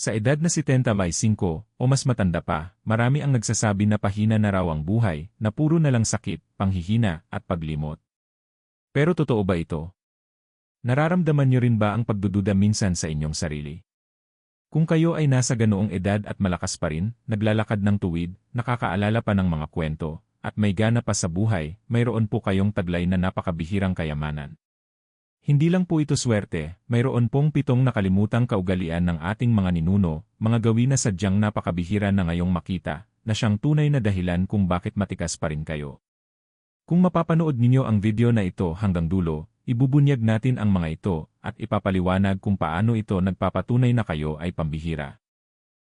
Sa edad na 75 o mas matanda pa, marami ang nagsasabi na pahina na raw ang buhay, na puro na lang sakit, panghihina, at paglimot. Pero totoo ba ito? Nararamdaman niyo rin ba ang pagdududa minsan sa inyong sarili? Kung kayo ay nasa ganoong edad at malakas pa rin, naglalakad ng tuwid, nakakaalala pa ng mga kwento, at may gana pa sa buhay, mayroon po kayong taglay na napakabihirang kayamanan. Hindi lang po ito swerte, mayroon pong pitong nakalimutang kaugalian ng ating mga ninuno, mga gawin na sadyang napakabihira na ngayong makita, na siyang tunay na dahilan kung bakit matikas pa rin kayo. Kung mapapanood ninyo ang video na ito hanggang dulo, ibubunyag natin ang mga ito, at ipapaliwanag kung paano ito nagpapatunay na kayo ay pambihira.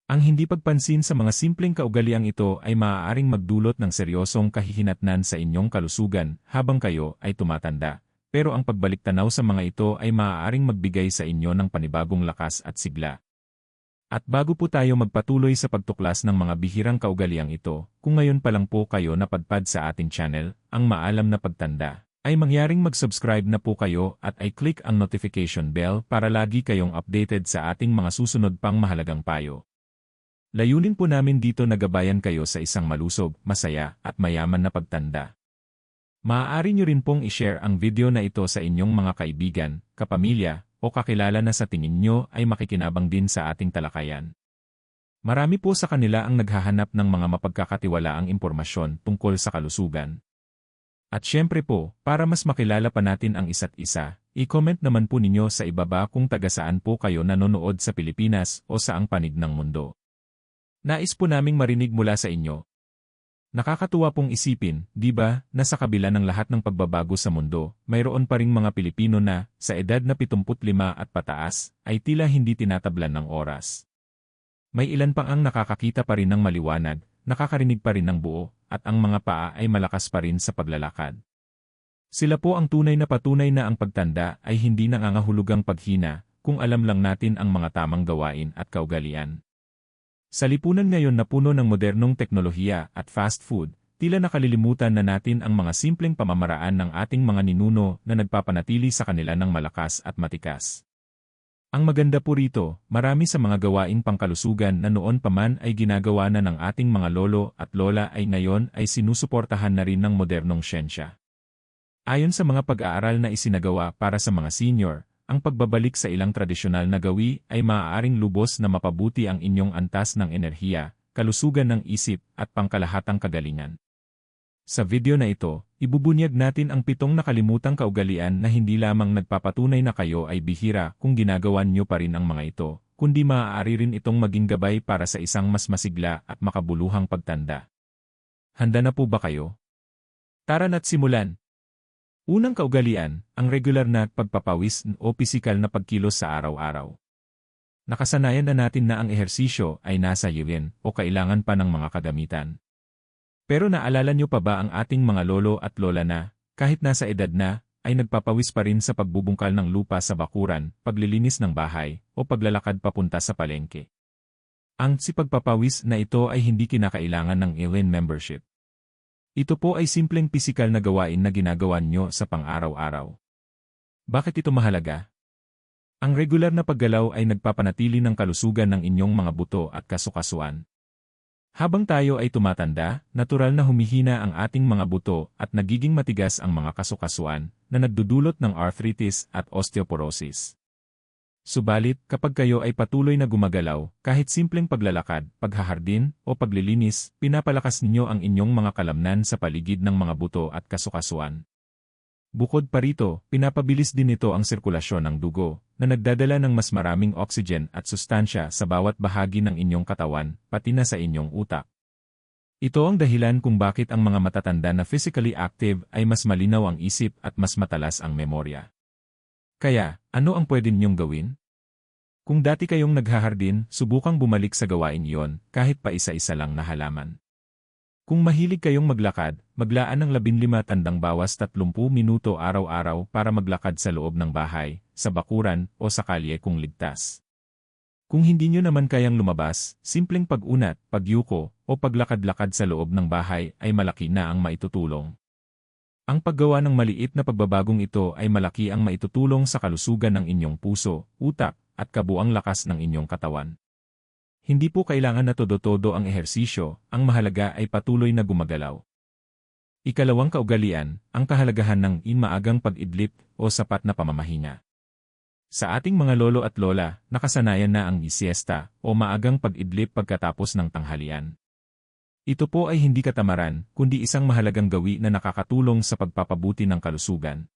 Ang hindi pagpansin sa mga simpleng kaugaliang ito ay maaaring magdulot ng seryosong kahihinatnan sa inyong kalusugan habang kayo ay tumatanda pero ang pagbalik tanaw sa mga ito ay maaaring magbigay sa inyo ng panibagong lakas at sigla. At bago po tayo magpatuloy sa pagtuklas ng mga bihirang kaugaliang ito, kung ngayon pa lang po kayo napadpad sa ating channel, ang maalam na pagtanda, ay mangyaring mag-subscribe na po kayo at ay click ang notification bell para lagi kayong updated sa ating mga susunod pang mahalagang payo. Layunin po namin dito na gabayan kayo sa isang malusog, masaya, at mayaman na pagtanda. Maaari nyo rin pong i-share ang video na ito sa inyong mga kaibigan, kapamilya, o kakilala na sa tingin nyo ay makikinabang din sa ating talakayan. Marami po sa kanila ang naghahanap ng mga mapagkakatiwalaang impormasyon tungkol sa kalusugan. At syempre po, para mas makilala pa natin ang isa't isa, i-comment naman po ninyo sa ibaba kung taga saan po kayo nanonood sa Pilipinas o saang panig ng mundo. Nais po naming marinig mula sa inyo, Nakakatuwa pong isipin, di ba, na sa kabila ng lahat ng pagbabago sa mundo, mayroon pa ring mga Pilipino na, sa edad na 75 at pataas, ay tila hindi tinatablan ng oras. May ilan pang ang nakakakita pa rin ng maliwanag, nakakarinig pa rin ng buo, at ang mga paa ay malakas pa rin sa paglalakad. Sila po ang tunay na patunay na ang pagtanda ay hindi nangangahulugang paghina, kung alam lang natin ang mga tamang gawain at kaugalian. Sa lipunan ngayon na puno ng modernong teknolohiya at fast food, tila nakalilimutan na natin ang mga simpleng pamamaraan ng ating mga ninuno na nagpapanatili sa kanila ng malakas at matikas. Ang maganda po rito, marami sa mga gawaing pangkalusugan na noon pa man ay ginagawa na ng ating mga lolo at lola ay ngayon ay sinusuportahan na rin ng modernong siyensya. Ayon sa mga pag-aaral na isinagawa para sa mga senior, ang pagbabalik sa ilang tradisyonal na gawi ay maaaring lubos na mapabuti ang inyong antas ng enerhiya, kalusugan ng isip, at pangkalahatang kagalingan. Sa video na ito, ibubunyag natin ang pitong nakalimutang kaugalian na hindi lamang nagpapatunay na kayo ay bihira kung ginagawan nyo pa rin ang mga ito, kundi maaari rin itong maging gabay para sa isang mas masigla at makabuluhang pagtanda. Handa na po ba kayo? Tara na't simulan! Unang kaugalian, ang regular na pagpapawis o pisikal na pagkilos sa araw-araw. Nakasanayan na natin na ang ehersisyo ay nasa yewin o kailangan pa ng mga kagamitan. Pero naalala niyo pa ba ang ating mga lolo at lola na, kahit nasa edad na, ay nagpapawis pa rin sa pagbubungkal ng lupa sa bakuran, paglilinis ng bahay, o paglalakad papunta sa palengke. Ang si pagpapawis na ito ay hindi kinakailangan ng Ellen membership. Ito po ay simpleng pisikal na gawain na ginagawa nyo sa pang-araw-araw. Bakit ito mahalaga? Ang regular na paggalaw ay nagpapanatili ng kalusugan ng inyong mga buto at kasukasuan. Habang tayo ay tumatanda, natural na humihina ang ating mga buto at nagiging matigas ang mga kasukasuan na nagdudulot ng arthritis at osteoporosis. Subalit, kapag kayo ay patuloy na gumagalaw, kahit simpleng paglalakad, paghahardin, o paglilinis, pinapalakas ninyo ang inyong mga kalamnan sa paligid ng mga buto at kasukasuan. Bukod pa rito, pinapabilis din ito ang sirkulasyon ng dugo, na nagdadala ng mas maraming oxygen at sustansya sa bawat bahagi ng inyong katawan, pati na sa inyong utak. Ito ang dahilan kung bakit ang mga matatanda na physically active ay mas malinaw ang isip at mas matalas ang memorya. Kaya, ano ang pwede ninyong gawin? Kung dati kayong naghahardin, subukang bumalik sa gawain iyon, kahit pa isa-isa lang na halaman. Kung mahilig kayong maglakad, maglaan ng 15 tandang bawas 30 minuto araw-araw para maglakad sa loob ng bahay, sa bakuran, o sa kalye kung ligtas. Kung hindi nyo naman kayang lumabas, simpleng pag-unat, pagyuko, o paglakad-lakad sa loob ng bahay ay malaki na ang maitutulong. Ang paggawa ng maliit na pagbabagong ito ay malaki ang maitutulong sa kalusugan ng inyong puso, utak, at kabuang lakas ng inyong katawan. Hindi po kailangan na todo-todo ang ehersisyo, ang mahalaga ay patuloy na gumagalaw. Ikalawang kaugalian, ang kahalagahan ng inmaagang pag-idlip o sapat na pamamahinga. Sa ating mga lolo at lola, nakasanayan na ang isiesta o maagang pag-idlip pagkatapos ng tanghalian. Ito po ay hindi katamaran, kundi isang mahalagang gawi na nakakatulong sa pagpapabuti ng kalusugan.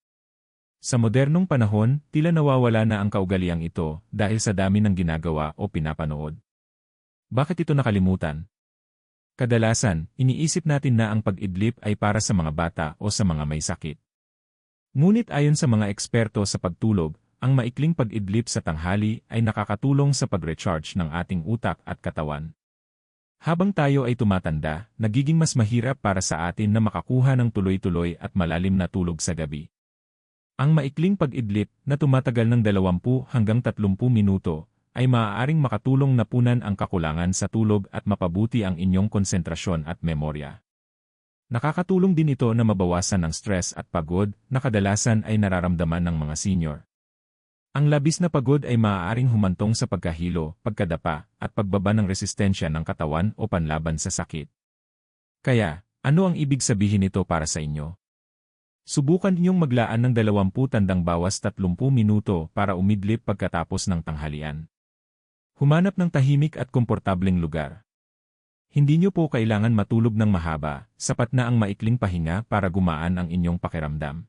Sa modernong panahon, tila nawawala na ang kaugaliang ito dahil sa dami ng ginagawa o pinapanood. Bakit ito nakalimutan? Kadalasan, iniisip natin na ang pag-idlip ay para sa mga bata o sa mga may sakit. Ngunit ayon sa mga eksperto sa pagtulog, ang maikling pag-idlip sa tanghali ay nakakatulong sa pag-recharge ng ating utak at katawan. Habang tayo ay tumatanda, nagiging mas mahirap para sa atin na makakuha ng tuloy-tuloy at malalim na tulog sa gabi. Ang maikling pag-idlip na tumatagal ng 20 hanggang 30 minuto ay maaaring makatulong na punan ang kakulangan sa tulog at mapabuti ang inyong konsentrasyon at memorya. Nakakatulong din ito na mabawasan ang stress at pagod na kadalasan ay nararamdaman ng mga senior. Ang labis na pagod ay maaaring humantong sa pagkahilo, pagkadapa, at pagbaba ng resistensya ng katawan o panlaban sa sakit. Kaya, ano ang ibig sabihin nito para sa inyo? Subukan ninyong maglaan ng 20 tandang bawas 30 minuto para umidlip pagkatapos ng tanghalian. Humanap ng tahimik at komportableng lugar. Hindi nyo po kailangan matulog ng mahaba, sapat na ang maikling pahinga para gumaan ang inyong pakiramdam.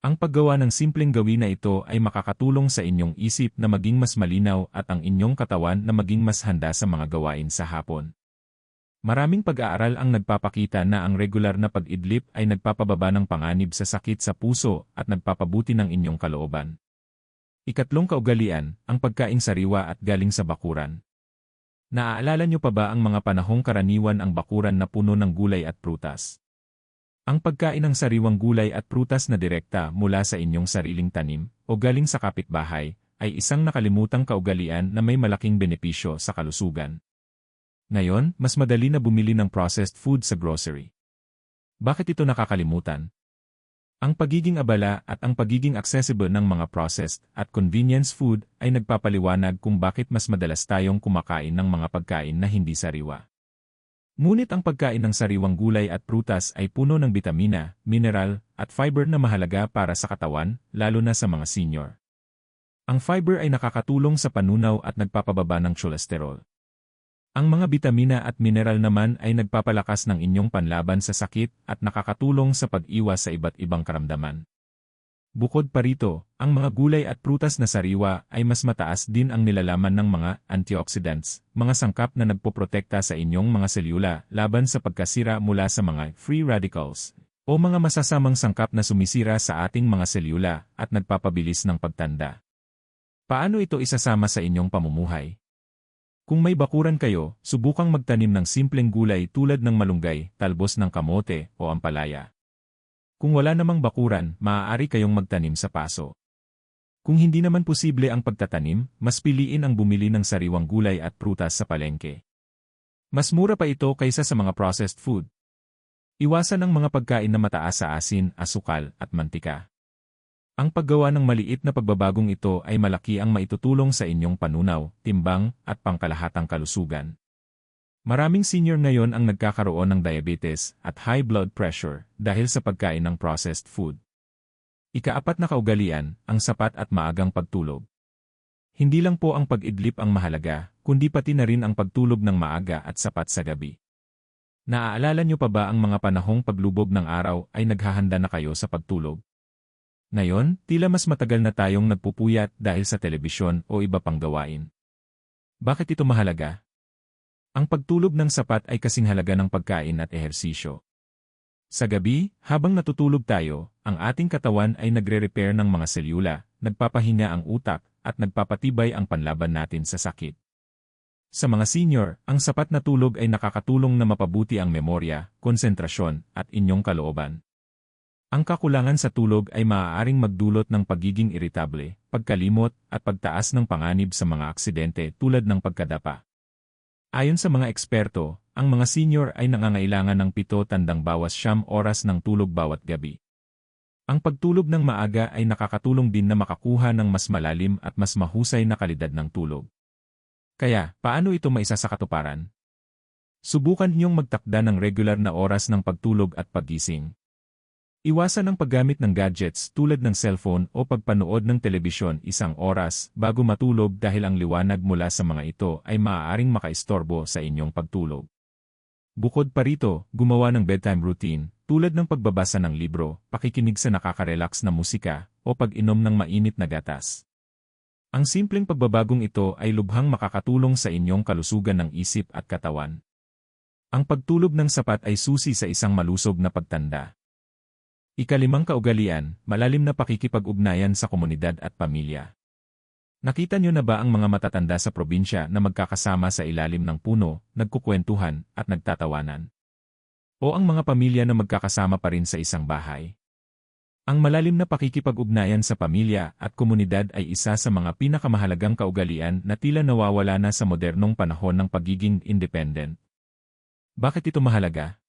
Ang paggawa ng simpleng gawin na ito ay makakatulong sa inyong isip na maging mas malinaw at ang inyong katawan na maging mas handa sa mga gawain sa hapon. Maraming pag-aaral ang nagpapakita na ang regular na pag-idlip ay nagpapababa ng panganib sa sakit sa puso at nagpapabuti ng inyong kalooban. Ikatlong kaugalian, ang pagkaing sariwa at galing sa bakuran. Naaalala nyo pa ba ang mga panahong karaniwan ang bakuran na puno ng gulay at prutas? Ang pagkain ng sariwang gulay at prutas na direkta mula sa inyong sariling tanim o galing sa kapitbahay ay isang nakalimutang kaugalian na may malaking benepisyo sa kalusugan. Ngayon, mas madali na bumili ng processed food sa grocery. Bakit ito nakakalimutan? Ang pagiging abala at ang pagiging accessible ng mga processed at convenience food ay nagpapaliwanag kung bakit mas madalas tayong kumakain ng mga pagkain na hindi sariwa. Ngunit ang pagkain ng sariwang gulay at prutas ay puno ng bitamina, mineral, at fiber na mahalaga para sa katawan, lalo na sa mga senior. Ang fiber ay nakakatulong sa panunaw at nagpapababa ng cholesterol. Ang mga bitamina at mineral naman ay nagpapalakas ng inyong panlaban sa sakit at nakakatulong sa pag-iwas sa iba't ibang karamdaman. Bukod pa rito, ang mga gulay at prutas na sariwa ay mas mataas din ang nilalaman ng mga antioxidants, mga sangkap na nagpoprotekta sa inyong mga selula laban sa pagkasira mula sa mga free radicals, o mga masasamang sangkap na sumisira sa ating mga selula at nagpapabilis ng pagtanda. Paano ito isasama sa inyong pamumuhay? Kung may bakuran kayo, subukang magtanim ng simpleng gulay tulad ng malunggay, talbos ng kamote, o ampalaya. Kung wala namang bakuran, maaari kayong magtanim sa paso. Kung hindi naman posible ang pagtatanim, mas piliin ang bumili ng sariwang gulay at prutas sa palengke. Mas mura pa ito kaysa sa mga processed food. Iwasan ang mga pagkain na mataas sa asin, asukal, at mantika. Ang paggawa ng maliit na pagbabagong ito ay malaki ang maitutulong sa inyong panunaw, timbang, at pangkalahatang kalusugan. Maraming senior ngayon ang nagkakaroon ng diabetes at high blood pressure dahil sa pagkain ng processed food. Ikaapat na kaugalian, ang sapat at maagang pagtulog. Hindi lang po ang pag-idlip ang mahalaga, kundi pati na rin ang pagtulog ng maaga at sapat sa gabi. Naaalala niyo pa ba ang mga panahong paglubog ng araw ay naghahanda na kayo sa pagtulog? Ngayon, tila mas matagal na tayong nagpupuyat dahil sa telebisyon o iba pang gawain. Bakit ito mahalaga? Ang pagtulog ng sapat ay kasing halaga ng pagkain at ehersisyo. Sa gabi, habang natutulog tayo, ang ating katawan ay nagre-repair ng mga selula, nagpapahinga ang utak, at nagpapatibay ang panlaban natin sa sakit. Sa mga senior, ang sapat na tulog ay nakakatulong na mapabuti ang memorya, konsentrasyon, at inyong kalooban. Ang kakulangan sa tulog ay maaaring magdulot ng pagiging iritable, pagkalimot, at pagtaas ng panganib sa mga aksidente tulad ng pagkadapa. Ayon sa mga eksperto, ang mga senior ay nangangailangan ng pito tandang bawas siyam oras ng tulog bawat gabi. Ang pagtulog ng maaga ay nakakatulong din na makakuha ng mas malalim at mas mahusay na kalidad ng tulog. Kaya, paano ito maisa sa katuparan? Subukan niyong magtakda ng regular na oras ng pagtulog at paggising. Iwasan ang paggamit ng gadgets tulad ng cellphone o pagpanood ng telebisyon isang oras bago matulog dahil ang liwanag mula sa mga ito ay maaaring makaistorbo sa inyong pagtulog. Bukod pa rito, gumawa ng bedtime routine tulad ng pagbabasa ng libro, pakikinig sa nakaka-relax na musika, o pag-inom ng mainit na gatas. Ang simpleng pagbabagong ito ay lubhang makakatulong sa inyong kalusugan ng isip at katawan. Ang pagtulog ng sapat ay susi sa isang malusog na pagtanda. Ikalimang kaugalian, malalim na pakikipag-ugnayan sa komunidad at pamilya. Nakita niyo na ba ang mga matatanda sa probinsya na magkakasama sa ilalim ng puno, nagkukwentuhan, at nagtatawanan? O ang mga pamilya na magkakasama pa rin sa isang bahay? Ang malalim na pakikipag-ugnayan sa pamilya at komunidad ay isa sa mga pinakamahalagang kaugalian na tila nawawala na sa modernong panahon ng pagiging independent. Bakit ito mahalaga?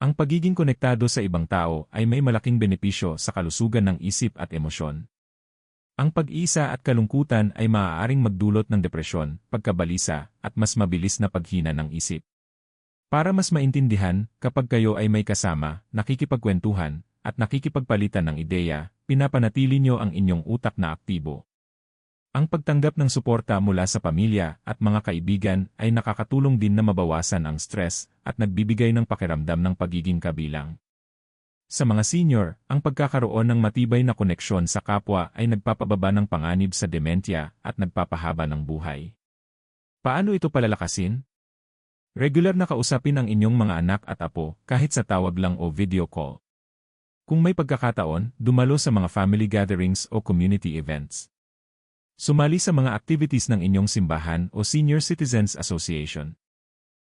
Ang pagiging konektado sa ibang tao ay may malaking benepisyo sa kalusugan ng isip at emosyon. Ang pag-isa at kalungkutan ay maaaring magdulot ng depresyon, pagkabalisa, at mas mabilis na paghina ng isip. Para mas maintindihan, kapag kayo ay may kasama, nakikipagkwentuhan, at nakikipagpalitan ng ideya, pinapanatili nyo ang inyong utak na aktibo. Ang pagtanggap ng suporta mula sa pamilya at mga kaibigan ay nakakatulong din na mabawasan ang stress at nagbibigay ng pakiramdam ng pagiging kabilang. Sa mga senior, ang pagkakaroon ng matibay na koneksyon sa kapwa ay nagpapababa ng panganib sa dementya at nagpapahaba ng buhay. Paano ito palalakasin? Regular na kausapin ang inyong mga anak at apo kahit sa tawag lang o video call. Kung may pagkakataon, dumalo sa mga family gatherings o community events. Sumali sa mga activities ng inyong simbahan o Senior Citizens Association.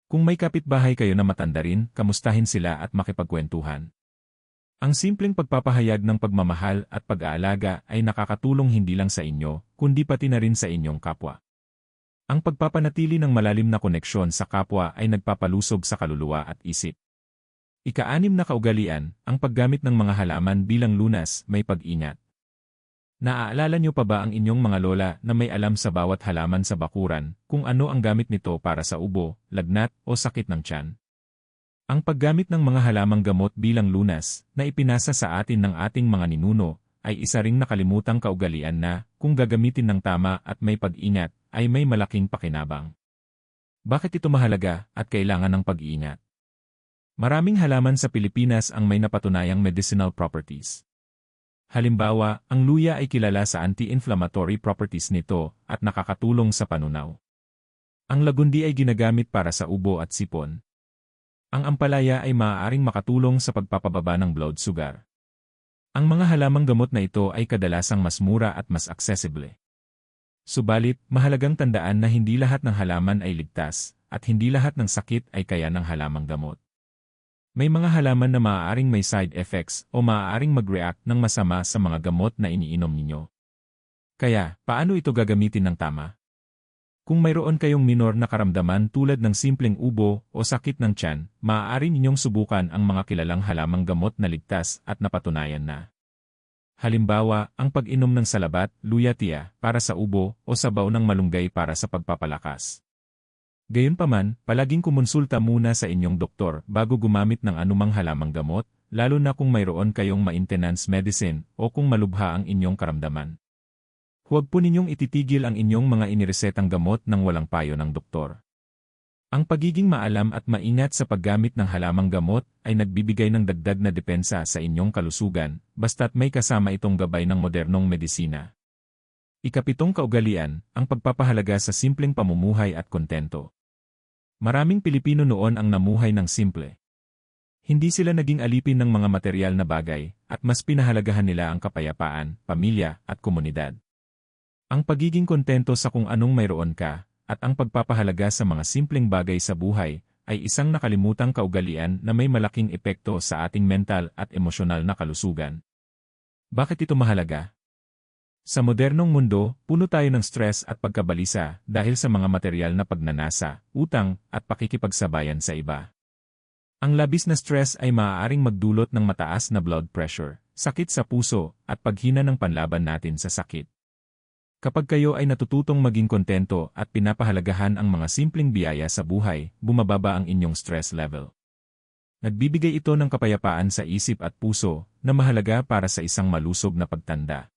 Kung may kapitbahay kayo na matanda rin, kamustahin sila at makipagkwentuhan. Ang simpleng pagpapahayag ng pagmamahal at pag-aalaga ay nakakatulong hindi lang sa inyo, kundi pati na rin sa inyong kapwa. Ang pagpapanatili ng malalim na koneksyon sa kapwa ay nagpapalusog sa kaluluwa at isip. Ika-anim na kaugalian, ang paggamit ng mga halaman bilang lunas, may pag-ingat. Naaalala niyo pa ba ang inyong mga lola na may alam sa bawat halaman sa bakuran kung ano ang gamit nito para sa ubo, lagnat o sakit ng tiyan? Ang paggamit ng mga halamang gamot bilang lunas na ipinasa sa atin ng ating mga ninuno ay isa ring nakalimutang kaugalian na, kung gagamitin ng tama at may pag-ingat, ay may malaking pakinabang. Bakit ito mahalaga at kailangan ng pag-iingat? Maraming halaman sa Pilipinas ang may napatunayang medicinal properties. Halimbawa, ang luya ay kilala sa anti-inflammatory properties nito at nakakatulong sa panunaw. Ang lagundi ay ginagamit para sa ubo at sipon. Ang ampalaya ay maaaring makatulong sa pagpapababa ng blood sugar. Ang mga halamang gamot na ito ay kadalasang mas mura at mas accessible. Subalit, mahalagang tandaan na hindi lahat ng halaman ay ligtas, at hindi lahat ng sakit ay kaya ng halamang gamot. May mga halaman na maaaring may side effects o maaaring mag-react ng masama sa mga gamot na iniinom ninyo. Kaya, paano ito gagamitin ng tama? Kung mayroon kayong minor na karamdaman tulad ng simpleng ubo o sakit ng tiyan, maaari ninyong subukan ang mga kilalang halamang gamot na ligtas at napatunayan na. Halimbawa, ang pag-inom ng salabat, luyatia, para sa ubo o sabaw ng malunggay para sa pagpapalakas. Gayunpaman, palaging kumonsulta muna sa inyong doktor bago gumamit ng anumang halamang gamot, lalo na kung mayroon kayong maintenance medicine o kung malubha ang inyong karamdaman. Huwag po ninyong ititigil ang inyong mga iniresetang gamot ng walang payo ng doktor. Ang pagiging maalam at maingat sa paggamit ng halamang gamot ay nagbibigay ng dagdag na depensa sa inyong kalusugan, basta't may kasama itong gabay ng modernong medisina. Ikapitong kaugalian, ang pagpapahalaga sa simpleng pamumuhay at kontento. Maraming Pilipino noon ang namuhay ng simple. Hindi sila naging alipin ng mga material na bagay, at mas pinahalagahan nila ang kapayapaan, pamilya, at komunidad. Ang pagiging kontento sa kung anong mayroon ka, at ang pagpapahalaga sa mga simpleng bagay sa buhay, ay isang nakalimutang kaugalian na may malaking epekto sa ating mental at emosyonal na kalusugan. Bakit ito mahalaga? Sa modernong mundo, puno tayo ng stress at pagkabalisa dahil sa mga material na pagnanasa, utang, at pakikipagsabayan sa iba. Ang labis na stress ay maaaring magdulot ng mataas na blood pressure, sakit sa puso, at paghina ng panlaban natin sa sakit. Kapag kayo ay natututong maging kontento at pinapahalagahan ang mga simpleng biyaya sa buhay, bumababa ang inyong stress level. Nagbibigay ito ng kapayapaan sa isip at puso na mahalaga para sa isang malusog na pagtanda.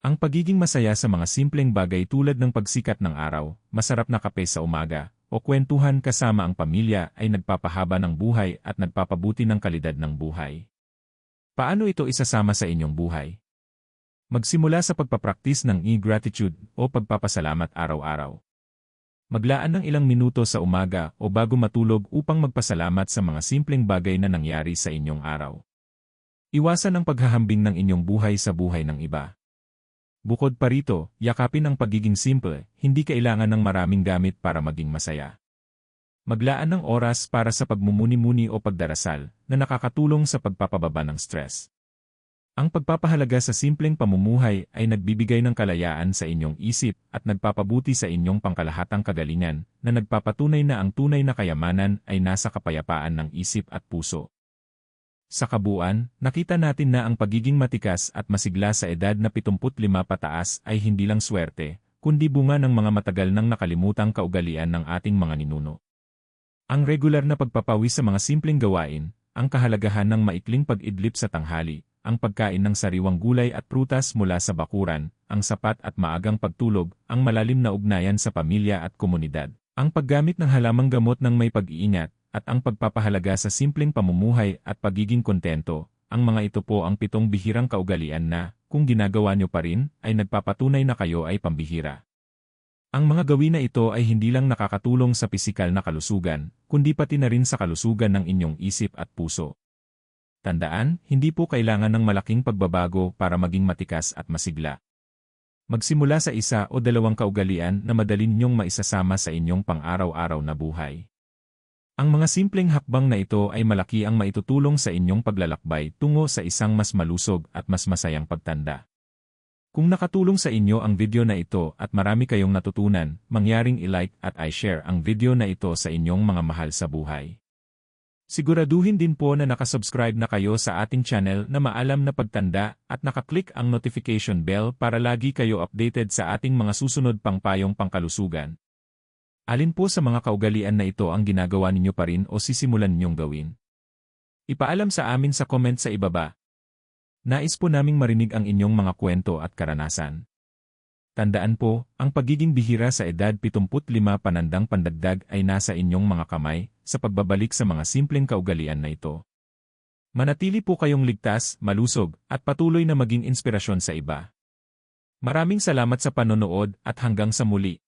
Ang pagiging masaya sa mga simpleng bagay tulad ng pagsikat ng araw, masarap na kape sa umaga, o kwentuhan kasama ang pamilya ay nagpapahaba ng buhay at nagpapabuti ng kalidad ng buhay. Paano ito isasama sa inyong buhay? Magsimula sa pagpapraktis ng e-gratitude o pagpapasalamat araw-araw. Maglaan ng ilang minuto sa umaga o bago matulog upang magpasalamat sa mga simpleng bagay na nangyari sa inyong araw. Iwasan ang paghahambing ng inyong buhay sa buhay ng iba. Bukod pa rito, yakapin ang pagiging simple, hindi kailangan ng maraming gamit para maging masaya. Maglaan ng oras para sa pagmumuni-muni o pagdarasal na nakakatulong sa pagpapababa ng stress. Ang pagpapahalaga sa simpleng pamumuhay ay nagbibigay ng kalayaan sa inyong isip at nagpapabuti sa inyong pangkalahatang kagalingan na nagpapatunay na ang tunay na kayamanan ay nasa kapayapaan ng isip at puso. Sa kabuuan, nakita natin na ang pagiging matikas at masigla sa edad na 75 pataas ay hindi lang swerte, kundi bunga ng mga matagal nang nakalimutang kaugalian ng ating mga ninuno. Ang regular na pagpapawis sa mga simpleng gawain, ang kahalagahan ng maikling pag-idlip sa tanghali, ang pagkain ng sariwang gulay at prutas mula sa bakuran, ang sapat at maagang pagtulog, ang malalim na ugnayan sa pamilya at komunidad, ang paggamit ng halamang gamot ng may pag-iingat, at ang pagpapahalaga sa simpleng pamumuhay at pagiging kontento, ang mga ito po ang pitong bihirang kaugalian na, kung ginagawa nyo pa rin, ay nagpapatunay na kayo ay pambihira. Ang mga gawin na ito ay hindi lang nakakatulong sa pisikal na kalusugan, kundi pati na rin sa kalusugan ng inyong isip at puso. Tandaan, hindi po kailangan ng malaking pagbabago para maging matikas at masigla. Magsimula sa isa o dalawang kaugalian na madalin niyong maisasama sa inyong pang-araw-araw na buhay. Ang mga simpleng hakbang na ito ay malaki ang maitutulong sa inyong paglalakbay tungo sa isang mas malusog at mas masayang pagtanda. Kung nakatulong sa inyo ang video na ito at marami kayong natutunan, mangyaring i-like at i-share ang video na ito sa inyong mga mahal sa buhay. Siguraduhin din po na nakasubscribe na kayo sa ating channel na maalam na pagtanda at nakaklik ang notification bell para lagi kayo updated sa ating mga susunod pang payong pangkalusugan. Alin po sa mga kaugalian na ito ang ginagawa ninyo pa rin o sisimulan ninyong gawin? Ipaalam sa amin sa comment sa ibaba. Nais po naming marinig ang inyong mga kwento at karanasan. Tandaan po, ang pagiging bihira sa edad 75 panandang pandagdag ay nasa inyong mga kamay, sa pagbabalik sa mga simpleng kaugalian na ito. Manatili po kayong ligtas, malusog, at patuloy na maging inspirasyon sa iba. Maraming salamat sa panonood at hanggang sa muli.